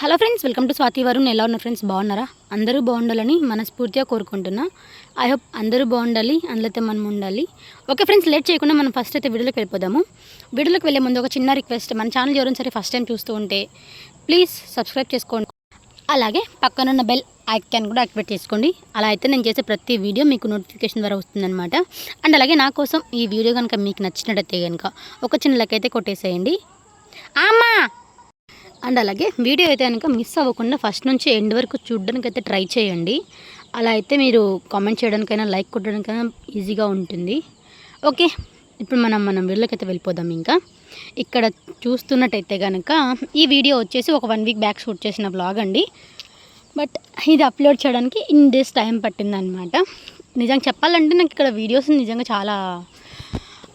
Hello friends welcome to Swathi Varun. ఎలా ఉన్నారు friends? బాగున్నారా? అందరూ బాగుండాలని మనస్ఫూర్తిగా కోరుకుంటున్నా. ఐ హోప్ అందరూ బాగుండాలి అందులో మనం ఉండాలి. ఓకే ఫ్రెండ్స్ లేట్ చేయకుండా మనం ఫస్ట్ అయితే వీడియోలోకి వెళ్ళిపోదాము. వీడియోలోకి వెళ్ళే ముందు ఒక చిన్న రిక్వెస్ట్ మన ఛానల్ ఎవరైనా సరే ఫస్ట్ టైం చూస్తూ ఉంటే ప్లీజ్ సబ్స్క్రైబ్ చేసుకోండి. అలాగే పక్కనున్న బెల్ ఐకాన్ కూడా యాక్టివేట్ చేసుకోండి. అలా అయితే నేను చేసే ప్రతి వీడియో మీకు నోటిఫికేషన్ ద్వారా వస్తుందన్నమాట. అండ్ అలాగే నా కోసం ఈ వీడియో కనుక మీకు నచ్చినట్టయితే కనుక ఒక చిన్న లెక్క అయితే కొట్టేసేయండి. అమ్మా అండ్ అలాగే వీడియో అయితే కనుక మిస్ అవ్వకుండా ఫస్ట్ నుంచి ఎండ్ వరకు చూడడానికి అయితే ట్రై చేయండి. అలా అయితే మీరు కామెంట్ చేయడానికైనా లైక్ కొట్టడానికైనా ఈజీగా ఉంటుంది. ఓకే ఇప్పుడు మనం మనం వీడియోకి అయితే వెళ్ళిపోదాం ఇంకా. ఇక్కడ చూస్తున్నట్టయితే కనుక ఈ వీడియో వచ్చేసి ఒక వన్ వీక్ బ్యాక్ షూట్ చేసిన బ్లాగ్ అండి. బట్ ఇది అప్లోడ్ చేయడానికి ఇన్ డేస్ టైం పట్టిందనమాట నిజంగా చెప్పాలంటే నాకు ఇక్కడ వీడియోస్ నిజంగా చాలా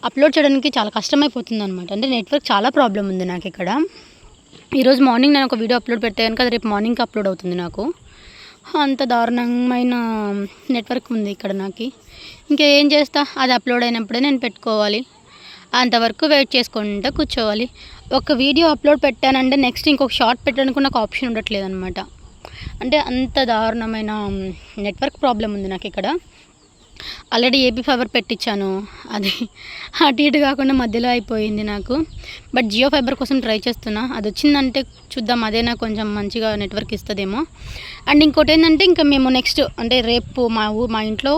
అప్లోడ్ చేయడానికి చాలా కష్టమైపోతుంది అనమాట అంటే నెట్వర్క్ చాలా ప్రాబ్లం ఉంది నాకు ఇక్కడ. ఈరోజు మార్నింగ్ నేను ఒక వీడియో అప్లోడ్ పెడితే కనుక అది రేపు మార్నింగ్కి అప్లోడ్ అవుతుంది నాకు. అంత దారుణమైన నెట్వర్క్ ఉంది ఇక్కడ నాకు. ఇంకా ఏం చేస్తా? అది అప్లోడ్ అయినప్పుడే నేను పెట్టుకోవాలి. అంతవరకు వెయిట్ చేసుకుంటూ కూర్చోవాలి. ఒక వీడియో అప్లోడ్ పెట్టానంటే నెక్స్ట్ ఇంకొక షార్ట్ పెట్టడానికి నాకు ఆప్షన్ ఉండట్లేదు అనమాట అంటే అంత దారుణమైన నెట్వర్క్ ప్రాబ్లం ఉంది నాకు ఇక్కడ. ఆల్రెడీ ఏపీ ఫైబర్ పెట్టించాను. అది అటు ఇటు కాకుండా మధ్యలో అయిపోయింది నాకు. బట్ జియో ఫైబర్ కోసం ట్రై చేస్తున్నా. అది వచ్చిందంటే చూద్దాం. అదే నాకు కొంచెం మంచిగా నెట్వర్క్ ఇస్తుందేమో. అండ్ ఇంకోటి ఏంటంటే ఇంకా మేము నెక్స్ట్ అంటే రేపు మా ఊ మా ఇంట్లో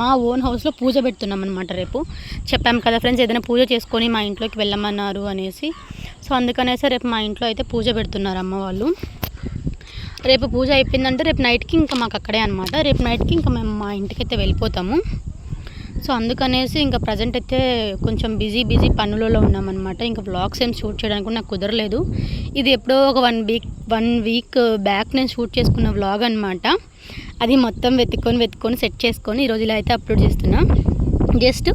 మా ఓన్ హౌస్లో పూజ పెడుతున్నాం అనమాట రేపు. చెప్పాము కదా ఫ్రెండ్స్ ఏదైనా పూజ చేసుకొని మా ఇంట్లోకి వెళ్ళమన్నారు అనేసి. సో అందుకనేసి రేపు మా ఇంట్లో అయితే పూజ పెడుతున్నారు అమ్మ వాళ్ళు. రేపు పూజ అయిపోయిందంటే రేపు నైట్కి ఇంకా మాకు అక్కడే అనమాట రేపు నైట్కి ఇంకా మేము మా ఇంటికైతే వెళ్ళిపోతాము. సో అందుకనేసి ఇంకా ప్రజెంట్ అయితే కొంచెం బిజీ బిజీ పనులలో ఉన్నామన్నమాట. ఇంకా బ్లాగ్స్ ఏం షూట్ చేయడానికి నాకు కుదరలేదు. ఇది ఎప్పుడో ఒక one week one week back నేను షూట్ చేసుకున్న వ్లాగ్ అనమాట అది మొత్తం వెతుక్కొని వెతుక్కొని సెట్ చేసుకొని ఈరోజు ఇలా అయితే అప్లోడ్ చేస్తున్నా. జస్ట్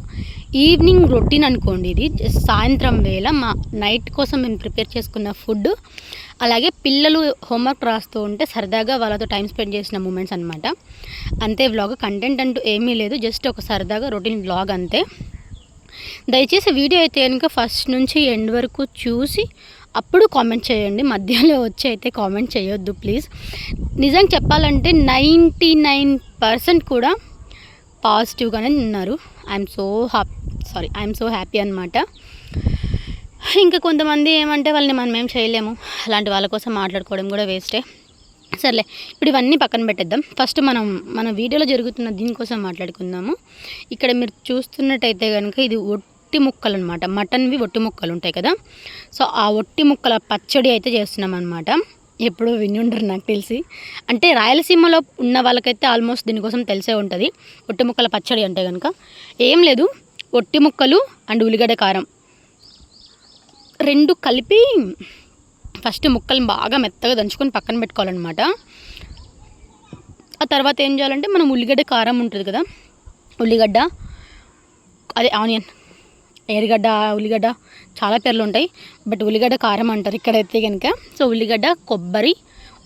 ఈవినింగ్ రొటీన్ అనుకోండి ఇది. సాయంత్రం వేళ మా నైట్ కోసం మేము ప్రిపేర్ చేసుకున్న ఫుడ్. అలాగే పిల్లలు హోంవర్క్ రాస్తూ ఉంటే సరదాగా వాళ్ళతో టైం స్పెండ్ చేసిన మూమెంట్స్ అనమాట అంతే వ్లాగ్ కంటెంట్ అంటూ ఏమీ లేదు. జస్ట్ ఒక సరదాగా రొటీన్ వ్లాగ్ అంతే. దయచేసి వీడియో అయితే కనుక ఫస్ట్ నుంచి ఎండ్ వరకు చూసి అప్పుడు కామెంట్ చేయండి. మధ్యలో వచ్చి అయితే కామెంట్ చేయొద్దు ప్లీజ్. నిజంగా చెప్పాలంటే నైంటీ నైన్ పర్సెంట్ కూడా పాజిటివ్గానే ఉన్నారు I'm so happy sorry I'm so happy అనమాట ఇంకా కొంతమంది ఏమంటే వాళ్ళని మనం ఏం చేయలేము. అలాంటి వాళ్ళ కోసం మాట్లాడుకోవడం కూడా వేస్టే. సర్లే ఇప్పుడు ఇవన్నీ పక్కన పెట్టేద్దాం. ఫస్ట్ మనం మన వీడియోలో జరుగుతున్న దీనికోసం మాట్లాడుకుందాము. ఇక్కడ మీరు చూస్తున్నట్టయితే కనుక ఇది ఒట్టి ముక్కలు అనమాట మటన్వి ఒట్టి ముక్కలు ఉంటాయి కదా. సో ఆ ఒట్టి ముక్కల పచ్చడి అయితే చేస్తున్నాం అనమాట ఎప్పుడో విని ఉండరు నాకు తెలిసి. అంటే రాయలసీమలో ఉన్న వాళ్ళకైతే ఆల్మోస్ట్ దీనికోసం తెలిసే ఉంటుంది. ఒట్టి ముక్కల పచ్చడి అంటే కనుక ఏం లేదు. ఒట్టి ముక్కలు అండ్ ఉల్లిగడ్డ కారం. రెండు కలిపి ఫస్ట్ ముక్కలు బాగా మెత్తగా దంచుకొని పక్కన పెట్టుకోవాలన్నమాట. ఆ తర్వాత ఏం చేయాలంటే మనం ఉల్లిగడ్డ కారం ఉంటుంది కదా. ఉల్లిగడ్డ అదే ఆనియన్. ఎర్రగడ్డ ఉల్లిగడ్డ చాలా పేర్లు ఉంటాయి. బట్ ఉల్లిగడ్డ కారం అంటారు ఇక్కడైతే కనుక సో ఉల్లిగడ్డ కొబ్బరి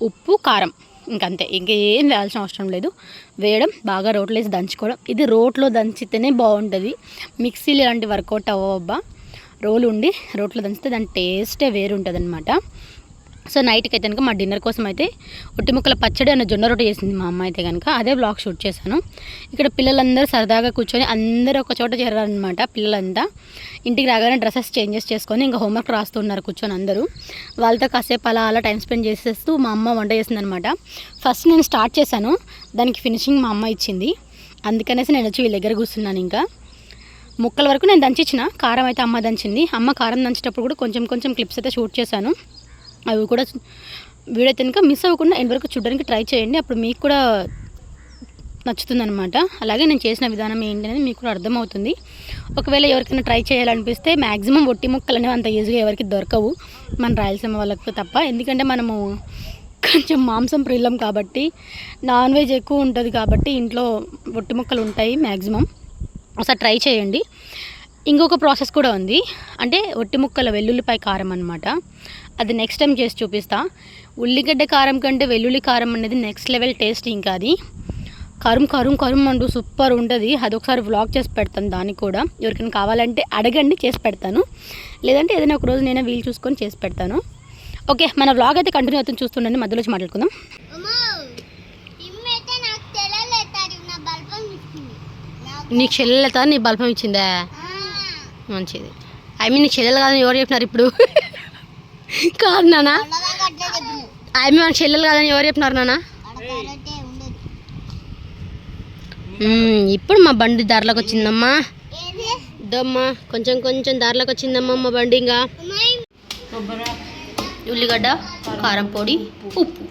ఉప్పు కారం ఇంకంతే. ఇంకేం వేయాల్సిన అవసరం లేదు. వేయడం బాగా రోట్లో వేసి దంచుకోవడం. ఇది రోట్లో దంచితేనే బాగుంటుంది. మిక్సీలు ఇలాంటి వర్కౌట్ అవ్వబ్బా రోలు ఉండి రోట్లో దంచితే దాని టేస్టే వేరుంటుంది అనమాట సో నైట్కి అయితే కనుక మా డిన్నర్ కోసం అయితే ఒట్టి ముక్కల పచ్చడి అన్న జొన్న రొట్టె చేసింది మా అమ్మ అయితే కనుక అదే బ్లాగ్ షూట్ చేశాను. ఇక్కడ పిల్లలందరూ సరదాగా కూర్చొని అందరూ ఒక చోట చేరారనమాట పిల్లలంతా. ఇంటికి రాగానే డ్రెస్సెస్ చేంజెస్ చేసుకొని ఇంకా హోంవర్క్ రాస్తున్నారు కూర్చొని అందరూ. వాళ్ళతో కాసేపు అలా అలా టైం స్పెండ్ చేసేస్తూ మా అమ్మ వంట చేసిందనమాట ఫస్ట్ నేను స్టార్ట్ చేశాను. దానికి ఫినిషింగ్ మా అమ్మ ఇచ్చింది. అందుకనేసి నేను వచ్చి వీళ్ళ దగ్గర కూర్చున్నాను ఇంకా. ముక్కల వరకు నేను దంచిచ్చిన. కారం అయితే అమ్మ దంచింది. అమ్మ కారం దంచేటప్పుడు కూడా కొంచెం కొంచెం క్లిప్స్ అయితే షూట్ చేశాను. అవి కూడా వీడియో కనుక మిస్ అవ్వకుండా ఎండ్ వరకు చూడడానికి ట్రై చేయండి. అప్పుడు మీకు కూడా నచ్చుతుందనమాట అలాగే నేను చేసిన విధానం ఏంటి అనేది మీకు కూడా అర్థమవుతుంది. ఒకవేళ ఎవరికైనా ట్రై చేయాలనిపిస్తే మ్యాక్సిమం ఒట్టి ముక్కలు అనేవి అంత ఈజీగా ఎవరికి దొరకవు. మన రాయలసీమ వాళ్ళకు తప్ప. ఎందుకంటే మనము కొంచెం మాంసం ప్రిల్లం కాబట్టి నాన్ వెజ్ ఎక్కువ ఉంటుంది కాబట్టి ఇంట్లో ఒట్టి ముక్కలు ఉంటాయి మ్యాక్సిమం ఒకసారి ట్రై చేయండి. ఇంకొక ప్రాసెస్ కూడా ఉంది. అంటే ఒట్టి ముక్కల వెల్లుల్లిపాయ కారం అనమాట అది నెక్స్ట్ టైం చేసి చూపిస్తా. ఉల్లిగడ్డ కారం కంటే వెల్లుల్లి కారం అనేది నెక్స్ట్ లెవెల్ టేస్ట్ ఇంకా అది. కరుం కరుం కరుం అంటూ సూపర్ ఉంటుంది. అది ఒకసారి వ్లాగ్ చేసి పెడతాను దానికి కూడా. ఎవరికైనా కావాలంటే అడగండి చేసి పెడతాను. లేదంటే ఏదైనా ఒక రోజు నేనే వీలు చూసుకొని చేసి పెడతాను. ఓకే మన వ్లాగ్ అయితే కంటిన్యూ అవుతుంది. చూస్తుండండి మధ్యలో వచ్చి మాట్లాడుకుందాం నాకు చెల్లెలత నీ బల్బం ఇచ్చిందా. మంచిది. ఐ మీన్ నీకు చెల్లెలు కాదని ఎవరు చెప్పినారు ఇప్పుడు? కాదు చెప్పిన ఐ మీన్ చెల్లెలు కాదని ఎవరు చెప్పినారు మ్మ్, ఇప్పుడు మా బండి దారిలోకి వచ్చిందమ్మా. దమ్మా కొంచెం కొంచెం దారిలోకి వచ్చిందమ్మా మా బండి ఇంకా. ఉల్లిగడ్డ కారం పొడి ఉప్పు.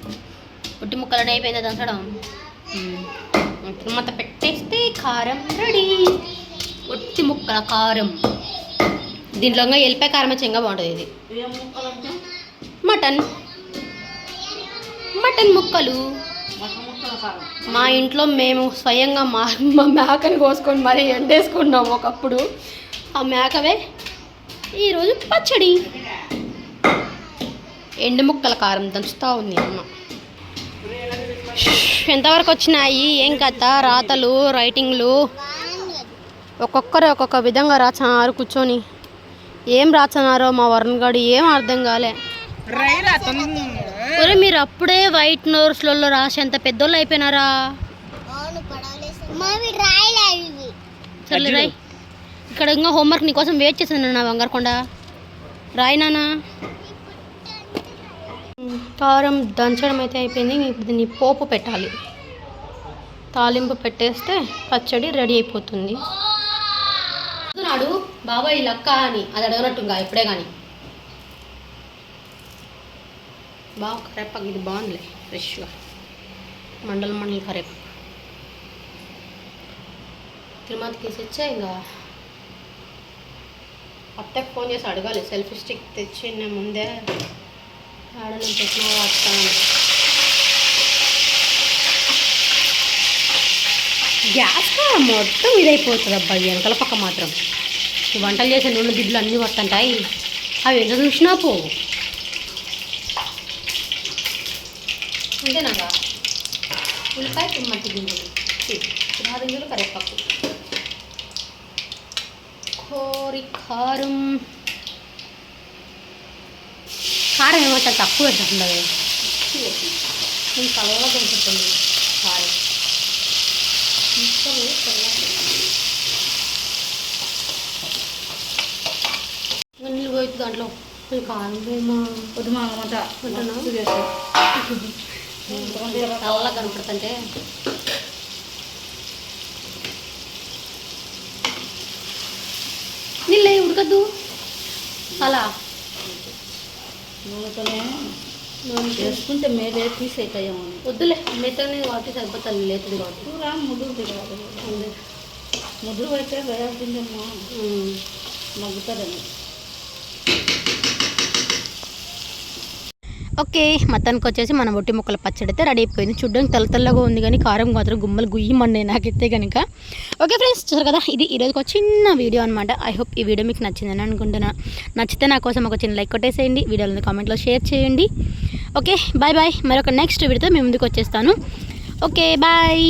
ఉట్టి ముక్కలని అయిపోయింది దంచడం మొత్తం పెట్టేస్తే కారం రెడీ. ఒట్టి ముక్కల కారం. దీంట్లో ఎల్లిపాయ కారం వచ్చి ఇంకా బాగుంటుంది ఇది. మటన్. మటన్ ముక్కలు. మా ఇంట్లో మేము స్వయంగా మా మా మేకని కోసుకొని మరీ ఎండేసుకున్నాం ఒకప్పుడు. ఆ మేకవే ఈరోజు పచ్చడి. ఎండు ముక్కల కారం దంచుతూ ఉంది అమ్మ. ఎంతవరకు వచ్చినాయి? ఏం కథ? రాతలు రైటింగ్లు. ఒక్కొక్కరు ఒక్కొక్క విధంగా రాచన్నారు కూర్చొని. ఏం రాస్తున్నారో మా వరుణ్ గారు ఏం అర్థం కాలే. ఒరే మీరు అప్పుడే వైట్ నోర్స్లలో రాసి ఎంత పెద్దోళ్ళు అయిపోయినారా? సర్లే రాయ్. ఇక్కడ ఇంకా హోంవర్క్ నీకోసం వెయిట్ చేశాను నా బంగారకొండ రాయి నానా కారం దంచడం అయితే అయిపోయింది ఇప్పుడు దీన్ని పోపు పెట్టాలి. తాలింపు పెట్టేస్తే పచ్చడి రెడీ అయిపోతుంది. నాడు బాబాయ్ లక్క అని. అది అడగనట్టుంగా ఇప్పుడే కానీ బాగా కరేపాకు ఇది బాగుందిలే ఫ్రెష్గా. మండల మండల కరేపాకు. తిరుమలకి తెచ్చా ఇంకా? అత్తకు ఫోన్ చేసి అడగాలి సెల్ఫీ స్టిక్ తెచ్చిన ముందే. ఆడ పెట్టిన వస్తాను గ్యాస్ మొత్తం ఇదైపోతుంది అబ్బాయి వెనకల పక్క మాత్రం. ఈ వంటలు చేసే నూనె దిడ్లు అన్నీ వస్తుంటాయి అవి ఎంత చూసినా పోవు. అంతేనాగా ఉల్లిపాయ తుమ్మటి గింజలు. గింజలు కరివేపాకు. కోరి కారం. కారం ఏమో చాలా తక్కువ పెట్టకుండా నేను కలవగా పెంచుతుంది కారం. నీళ్ళు పోయి దాంట్లో కొంచెం కారం ఏమో పొద్దు మామట చల్లగా కనపడుతుంటే నీళ్ళు ఉడకద్దు. అలా. నూనెతోనే చేసుకుంటే మేలే పీస్ అవుతాయేమో. వద్దులే మెత్తనే కాబట్టి సరిపోతుంది లేతుంది కాబట్టి. కూర ముదురు తిరగాలి ఉంది. ముదురు అయితే వేయాల్సిందేమో. మగ్గుతుందని ఓకే మొత్తానికి వచ్చేసి మన ఒట్టి ముక్కల పచ్చడి అయితే రెడీ అయిపోయింది. చూడడానికి తెల్ల తెల్లగా ఉంది కానీ కారం మాత్రం గుమ్మలు గుయ్యమన్నాయి నాకైతే కనుక ఓకే ఫ్రెండ్స్ చూసారు కదా? ఇది ఈరోజు ఒక చిన్న వీడియో అనమాట ఐ హోప్ ఈ వీడియో మీకు నచ్చిందని అనుకుంటున్నా. నచ్చితే నా కోసం ఒక చిన్న లైక్ కొట్టేసేయండి. వీడియోలను కామెంట్లో షేర్ చేయండి. ఓకే బాయ్ బాయ్ మరొక నెక్స్ట్ వీడియోతో మేము ముందుకు వచ్చేస్తాను. Okay bye